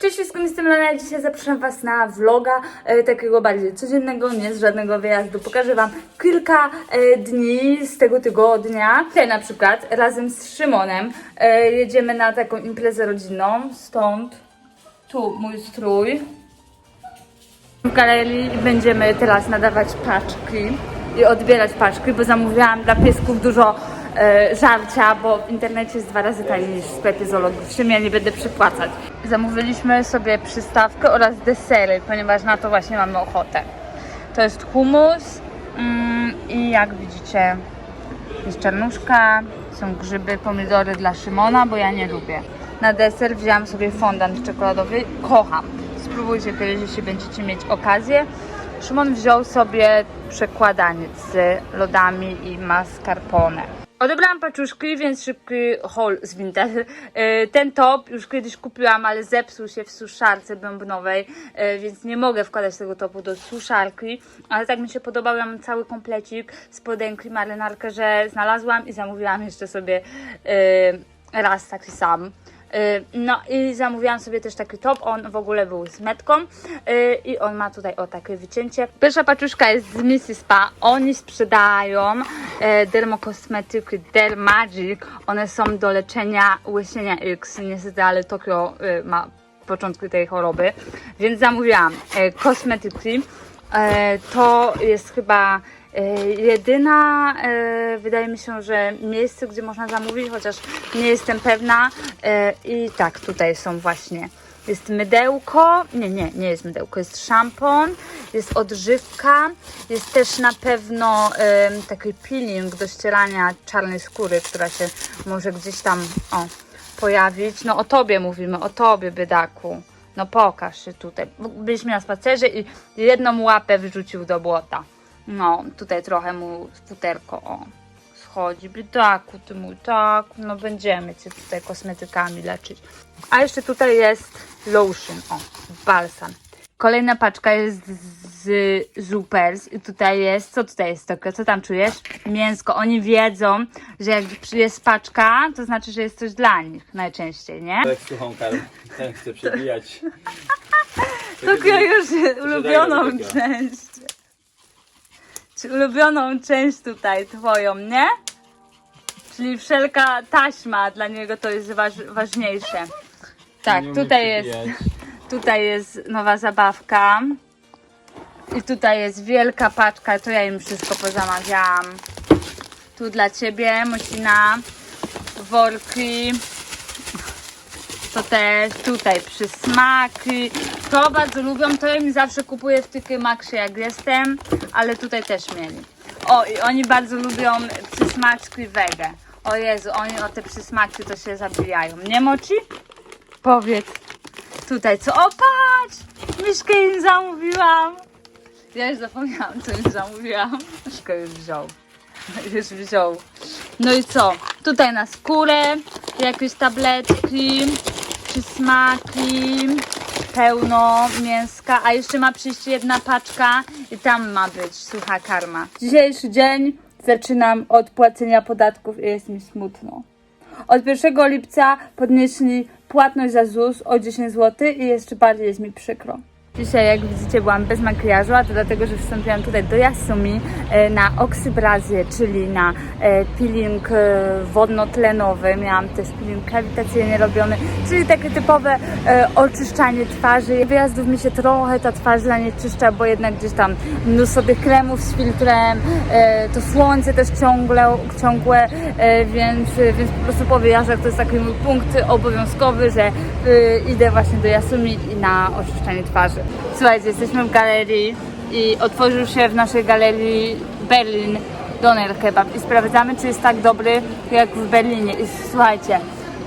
Cześć wszystkim, jestem Lena, dzisiaj zapraszam Was na vloga e, takiego bardziej codziennego, nie z żadnego wyjazdu. Pokażę Wam kilka e, dni z tego tygodnia. Tutaj na przykład razem z Szymonem e, jedziemy na taką imprezę rodzinną, stąd tu mój strój. W galerii będziemy teraz nadawać paczki i odbierać paczki, bo zamówiłam dla piesków dużo żarcia, bo w internecie jest dwa razy taniej niż w sklepie zoologicznym, ja nie będę przypłacać. Zamówiliśmy sobie przystawkę oraz desery, ponieważ na to właśnie mamy ochotę. To jest humus mm, i jak widzicie jest czarnuszka, są grzyby, pomidory dla Szymona, bo ja nie lubię. Na deser wzięłam sobie fondant czekoladowy, kocham. Spróbujcie kiedyś, jeśli będziecie mieć okazję. Szymon wziął sobie przekładaniec z lodami i mascarpone. Odebrałam paczuszki, więc szybki haul z Vinted. E, Ten top już kiedyś kupiłam, ale zepsuł się w suszarce bębnowej, e, więc nie mogę wkładać tego topu do suszarki. Ale tak mi się podobał, ja mam cały komplecik spodenki, marynarkę, że znalazłam i zamówiłam jeszcze sobie e, raz taki sam. Y, No i zamówiłam sobie też taki top, on w ogóle był z metką y, i on ma tutaj o takie wycięcie. Pierwsza paczuszka jest z Missy Spa, oni sprzedają e, dermokosmetyki Dermagic, one są do leczenia łysienia X, niestety ale Tokio y, ma początki tej choroby, więc zamówiłam kosmetyki. To jest chyba jedyna, e, wydaje mi się, że miejsce, gdzie można zamówić, chociaż nie jestem pewna. E, I tak, tutaj są właśnie. Jest mydełko, nie, nie, nie jest mydełko, jest szampon, jest odżywka, jest też na pewno taki peeling do ścierania czarnej skóry, która się może gdzieś tam, o, pojawić. No o tobie mówimy, o tobie, biedaku. No pokaż się tutaj. Byliśmy na spacerze i jedną łapę wyrzucił do błota. No, tutaj trochę mu futerko, o, schodzi. Biedaku, ty mój, tak, no będziemy cię tutaj kosmetykami leczyć. A jeszcze tutaj jest lotion, o, balsam. Kolejna paczka jest z Zoopers i tutaj jest, co tutaj jest Tokio, co tam czujesz? Mięsko. Oni wiedzą, że jak jest paczka, to znaczy, że jest coś dla nich najczęściej, nie? Tak karmę. Ten chce przebijać. Tokio już ulubioną część. Ulubioną część tutaj twoją, nie? Czyli wszelka taśma dla niego to jest waż, ważniejsze. Tak, Nie umie tutaj jest, tutaj jest nowa zabawka. I tutaj jest wielka paczka, to ja im wszystko pozamawiałam. Tu dla ciebie, Mocina, worki, to też tutaj przysmaki. To bardzo lubią, to ja im zawsze kupuję w Tyky Maxie jak jestem, ale tutaj też mieli. O, i oni bardzo lubią przysmaczki wege. O Jezu, oni o te przysmaki to się zabijają. Nie moci? Powiedz. Tutaj co? O patrz! Miszkę im zamówiłam. Ja już zapomniałam, co im zamówiłam. Miszkę już wziął. Już wziął. No i co? Tutaj na skórę jakieś tabletki, przysmaki, pełno mięska, a jeszcze ma przyjść jedna paczka i tam ma być sucha karma. Dzisiejszy dzień zaczynam od płacenia podatków i jest mi smutno. Od 1 lipca podnieśli płatność za ZUS o 10 zł i jeszcze bardziej jest mi przykro. Dzisiaj, jak widzicie, byłam bez makijażu, a to dlatego, że wstąpiłam tutaj do Yasumi e, na oksybrazie, czyli na e, peeling e, wodno-tlenowy. Miałam też peeling kawitacyjnie robiony, czyli takie typowe oczyszczanie twarzy. Wyjazdów mi się trochę ta twarz zanieczyszcza, bo jednak gdzieś tam mnóstwo tych kremów z filtrem, to słońce też ciągle, ciągłe, więc, więc po prostu po wyjazdach to jest taki mój punkt obowiązkowy, że idę właśnie do Yasumi i na oczyszczanie twarzy. Słuchajcie, jesteśmy w galerii i otworzył się w naszej galerii Berlin Doner Kebab i sprawdzamy, czy jest tak dobry jak w Berlinie. I słuchajcie,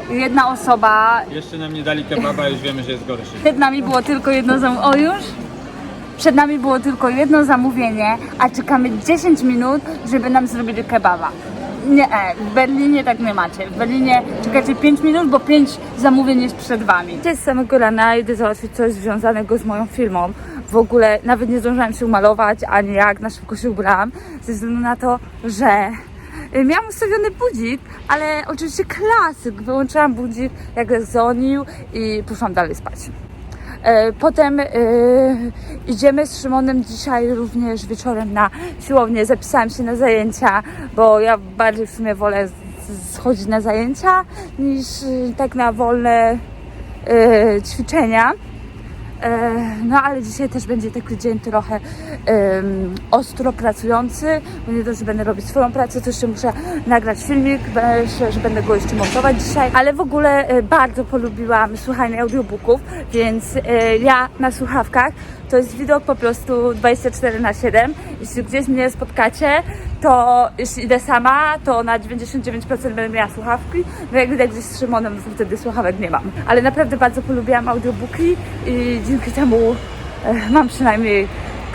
jedna osoba, Jeszcze nam nie dali kebaba, już wiemy, że jest gorszy. przed nami było tylko jedno zamówienie. O już? Przed nami było tylko jedno zamówienie, a czekamy 10 minut, żeby nam zrobili kebaba. Nie, e, w Berlinie tak nie macie. W Berlinie czekacie 5 minut, bo 5 zamówień jest przed wami. Dzisiaj z samego rana idę załatwić coś związanego z moją filmą. W ogóle nawet nie zdążyłam się umalować, ani jak na szybko się ubrałam, ze względu na to, że y, Miałam ustawiony budzik, ale oczywiście klasyk. Wyłączyłam budzik, jak dzwonił i poszłam dalej spać. E, Potem e, idziemy z Szymonem dzisiaj również wieczorem na siłownię. Zapisałam się na zajęcia, bo ja bardziej w sumie wolę schodzić na zajęcia niż e, tak na wolne ćwiczenia. E, No ale dzisiaj też będzie taki dzień trochę em, ostro pracujący. Bo nie to, że będę robić swoją pracę, to jeszcze muszę nagrać filmik, że będę go jeszcze montować dzisiaj. Ale w ogóle e, bardzo polubiłam słuchanie audiobooków, więc e, ja na słuchawkach to jest widok po prostu 24 na 7. Jeśli gdzieś mnie spotkacie, to jeśli idę sama, to na 99% będę miała słuchawki. No jak idę gdzieś z Szymonem, to wtedy słuchawek nie mam. Ale naprawdę bardzo polubiłam audiobooki i dzięki temu e, mam przynajmniej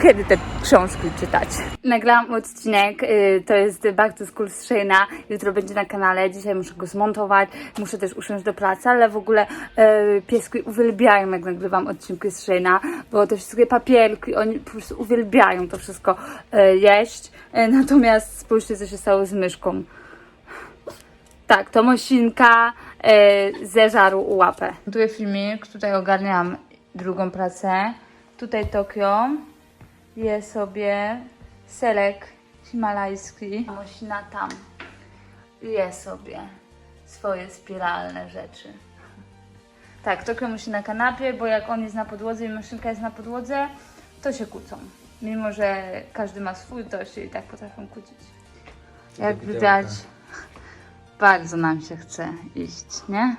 kiedy książki czytać. Nagrałam odcinek, y, to jest Back to School z Shayna, jutro będzie na kanale, dzisiaj muszę go zmontować, muszę też usiąść do pracy, ale w ogóle y, pieski uwielbiają jak nagrywam odcinki z Shayna, bo te wszystkie papierki, oni po prostu uwielbiają to wszystko y, jeść, natomiast spójrzcie co się stało z myszką. Tak, to Mosinka y, zeżarł łapę. Montuję filmik, tutaj ogarniam drugą pracę, tutaj Tokio, je sobie selek himalajski, a Mosina tam je sobie swoje spiralne rzeczy. Tak, Tokio musi na kanapie, bo jak on jest na podłodze i Mosinka jest na podłodze, to się kłócą. Mimo, że każdy ma swój, to się i tak potrafią kłócić. Jak widać, bardzo nam się chce iść, nie?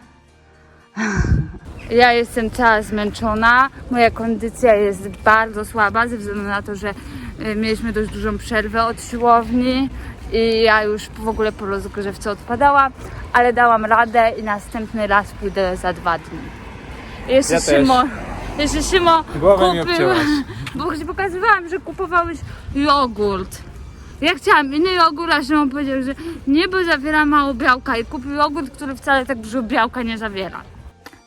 Ja jestem cała zmęczona, moja kondycja jest bardzo słaba ze względu na to, że y, mieliśmy dość dużą przerwę od siłowni i ja już w ogóle po rozgrzewce odpadałam, ale dałam radę i następny raz pójdę za dwa dni. Jeszcze Ja też. Szymo, jeszcze Szymo Głowę mi obcięłaś. bo ci pokazywałam, że kupowałeś jogurt. Ja chciałam inny jogurt, a Szymon powiedział, że nie, bo zawiera mało białka i kupił jogurt, który wcale tak dużo białka nie zawiera.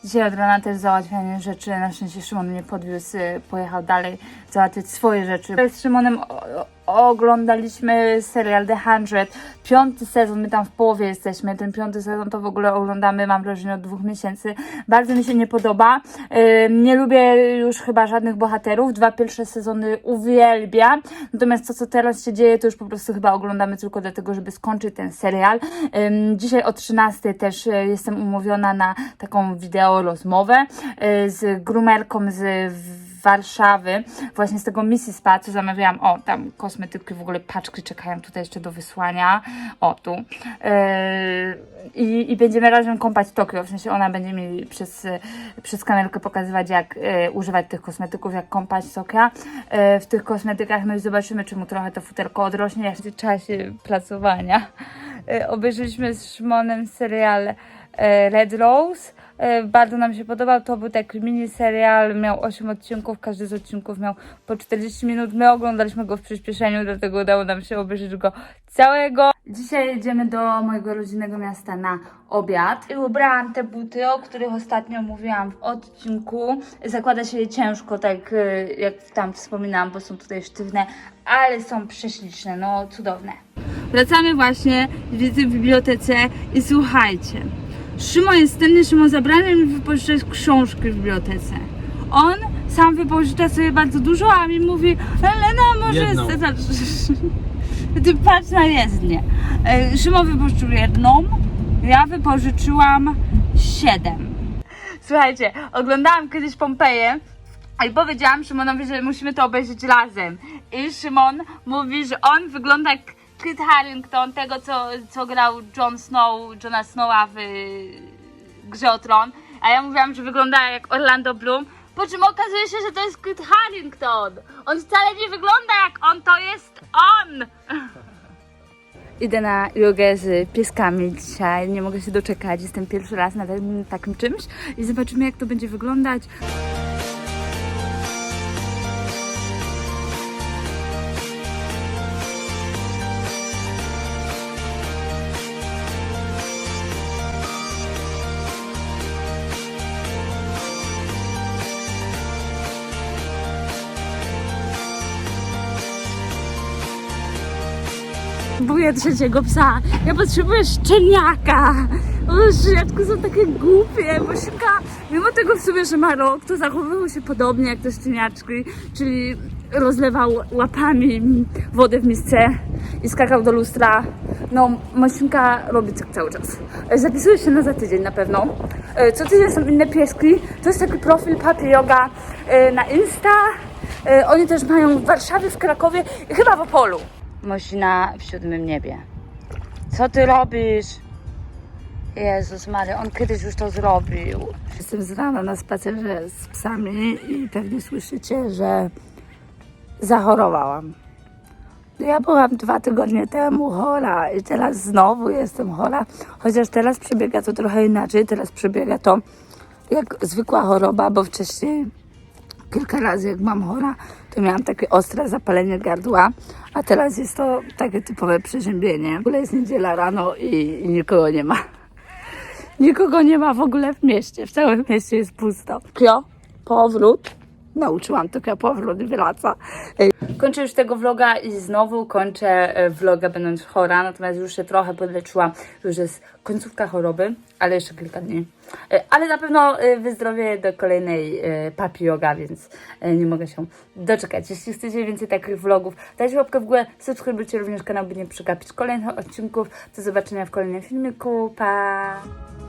Dzisiaj od rana też załatwianie rzeczy. Na szczęście Szymon mnie podwiózł, y, pojechał dalej załatwiać swoje rzeczy. Z Szymonem oglądaliśmy serial The Hundred. Piąty sezon, my tam w połowie jesteśmy. Ten piąty sezon to w ogóle oglądamy, mam wrażenie, od dwóch miesięcy. Bardzo mi się nie podoba. Nie lubię już chyba żadnych bohaterów. Dwa pierwsze sezony uwielbiam. Natomiast to, co teraz się dzieje, to już po prostu chyba oglądamy tylko dlatego, żeby skończyć ten serial. Dzisiaj o 13 też e, jestem umówiona na taką wideo rozmowę e, z grumerką z Warszawy, właśnie z tego Missy Spa, co zamawiałam. O, tam kosmetyki, w ogóle paczki czekają tutaj jeszcze do wysłania. O, tu. E, i, I będziemy razem kąpać Tokio, w sensie ona będzie mi przez, przez kamerkę pokazywać, jak e, używać tych kosmetyków, jak kąpać Tokio e, w tych kosmetykach. No i zobaczymy, czy mu trochę to futerko odrośnie w czasie pracowania. E, obejrzeliśmy z Szymonem serial e, Red Rose. E, Bardzo nam się podobał. To był taki mini serial, miał 8 odcinków, każdy z odcinków miał po 40 minut. My oglądaliśmy go w przyspieszeniu, dlatego udało nam się obejrzeć go całego. Dzisiaj jedziemy do mojego rodzinnego miasta na obiad. I ubrałam te buty, o których ostatnio mówiłam w odcinku. Zakłada się je ciężko, tak e, jak tam wspominałam, bo są tutaj sztywne, ale są prześliczne, no cudowne. Wracamy właśnie wizyty w bibliotece i słuchajcie. Szymon jest wstępny, Szymon zabrany mi wypożyczać książki w bibliotece. On sam wypożycza sobie bardzo dużo, a mi mówi, Elena może Jedną. Ty patrz na jezdnię. E, Szymon wypożyczył jedną, ja wypożyczyłam siedem. Słuchajcie, oglądałam kiedyś Pompeję i powiedziałam Szymonowi, że musimy to obejrzeć razem. I Szymon mówi, że on wygląda jak Kit Harington, tego co, co grał Jon Snow, Jona Snowa w Grze o Tron. A ja mówiłam, że wygląda jak Orlando Bloom. Po czym okazuje się, że to jest Kit Harington. On wcale nie wygląda jak on, to jest on! Idę na jogę z pieskami dzisiaj. Nie mogę się doczekać. Jestem pierwszy raz na takim czymś i zobaczymy, jak to będzie wyglądać. Próbuję trzeciego psa. Ja potrzebuję szczeniaka. O, są takie głupie, bo Sinka, mimo tego w sumie, że ma rok, to zachowywał się podobnie jak te szczeniaczki, czyli rozlewał łapami wodę w misce i skakał do lustra. No, Mosinka robi tak cały czas. E, Zapisuje się na za tydzień na pewno. E, Co tydzień są inne pieski. To jest taki profil Papi Yoga e, na Insta. Oni też mają w Warszawie, w Krakowie i chyba w Opolu. Mosina w siódmym niebie. Co ty robisz? Jezus Maria, on kiedyś już to zrobił. Jestem z na spacerze z psami i pewnie słyszycie, że zachorowałam. Ja byłam dwa tygodnie temu chora i teraz znowu jestem chora, chociaż teraz przebiega to trochę inaczej. Teraz przebiega to jak zwykła choroba, bo wcześniej kilka razy jak mam chora, to miałam takie ostre zapalenie gardła, a teraz jest to takie typowe przeziębienie. W ogóle jest niedziela rano i, i nikogo nie ma. Nikogo nie ma w ogóle w mieście. W całym mieście jest pusto. Kio, powrót. Nauczyłam tylko powrót wraca. Kończę już tego vloga i znowu kończę e, vloga będąc chora, natomiast już się trochę podleczyłam. Już jest końcówka choroby, ale jeszcze kilka dni. E, Ale na pewno e, wyzdrowię do kolejnej papi yoga, więc nie mogę się doczekać. Jeśli chcecie więcej takich vlogów, dajcie łapkę w górę, subskrybujcie również kanał, by nie przegapić kolejnych odcinków. Do zobaczenia w kolejnym filmiku. Pa!